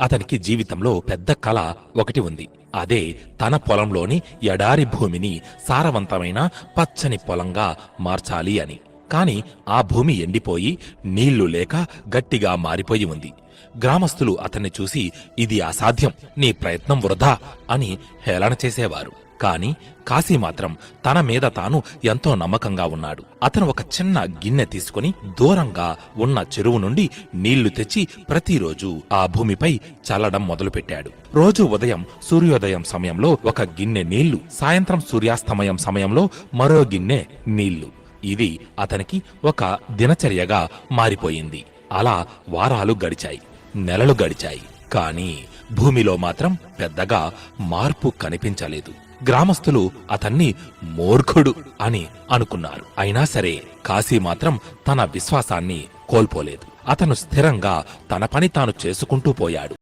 అతనికి జీవితంలో పెద్ద కళ ఒకటి ఉంది. అదే తన పొలంలోని ఎడారి భూమిని సారవంతమైన పచ్చని పొలంగా మార్చాలి అని. కాని ఆ భూమి ఎండిపోయి నీళ్ళు లేక గట్టిగా మారిపోయి ఉంది. గ్రామస్తులు అతన్ని చూసి ఇది అసాధ్యం నీ ప్రయత్నం వృధా అని హేళన చేసేవారు. కాని కాశీ మాత్రం తన మీద తాను ఎంతో నమ్మకంగా ఉన్నాడు. అతను ఒక చిన్న గిన్నె తీసుకుని దూరంగా ఉన్న చెరువు నుండి నీళ్ళు తెచ్చి ప్రతిరోజు ఆ భూమిపై చల్లడం మొదలుపెట్టాడు. రోజు ఉదయం సూర్యోదయం సమయంలో ఒక గిన్నె నీళ్ళు సాయంత్రం సూర్యాస్తమయం సమయంలో మరో గిన్నె నీళ్ళు. ఇది అతనికి ఒక దినచర్యగా మారిపోయింది. అలా వారాలు గడిచాయి నెలలు గడిచాయి. కానీ భూమిలో మాత్రం పెద్దగా మార్పు కనిపించలేదు. గ్రామస్తులు అతన్ని మూర్ఖుడు అని అనుకున్నారు. అయినా సరే కాశీ మాత్రం తన విశ్వాసాన్ని కోల్పోలేదు. అతను స్థిరంగా తన పని తాను చేసుకుంటూ పోయాడు.